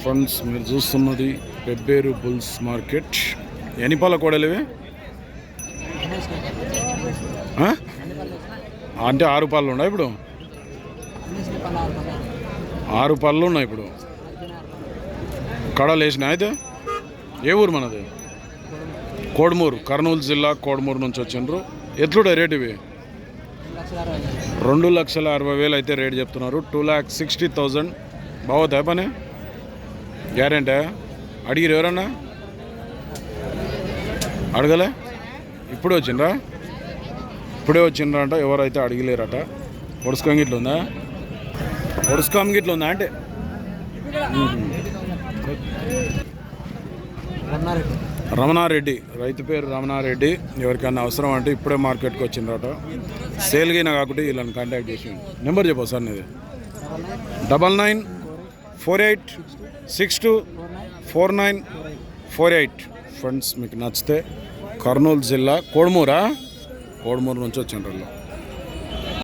Friends మీరు చూస్తున్నది Pebbair bulls market. ఎన్ని పాల కోడలు ఇవి? అంటే ఆరు పళ్ళు ఉన్నాయి ఇప్పుడు? ఆరు పళ్ళు ఉన్నాయి ఇప్పుడు. కడలు వేసినాయి అయితే? ఏ ఊరు మనది? కోడుమూరు కర్నూలు జిల్లా కోడుమూరు నుంచి వచ్చిండ్రు. ఎట్లుడే రేట్ ఇవి? రెండు లక్షల అరవై వేలు అయితే రేట్ చెప్తున్నారు. Two lakh sixty thousand. బాగోతాయి పని? గ్యారెంటా? అడిగిరు ఎవరన్నా? అడగలే? ఇప్పుడే వచ్చిండ్రా? ఇప్పుడే వచ్చిండ్రా అంట ఎవరైతే అడిగలేరట. ఒడుసుకోంగి ఇట్లా ఉందా? ఒడుసుకోంగి ఇట్లా ఉందా అంటే? రమణారెడ్డి. రైతు పేరు రమణారెడ్డి. ఎవరికైనా అవసరం అంటే ఇప్పుడే మార్కెట్కి వచ్చిందట సేల్ కాకుండా వీళ్ళని కాంటాక్ట్ చేసి నెంబర్ చెప్పు సార్ నీది. Double nine four eight six two four nine four eight. Friends మీకు నచ్చితే కర్నూలు జిల్లా కోడుమూరా కోడుమూరు నుంచి వచ్చిండ్రు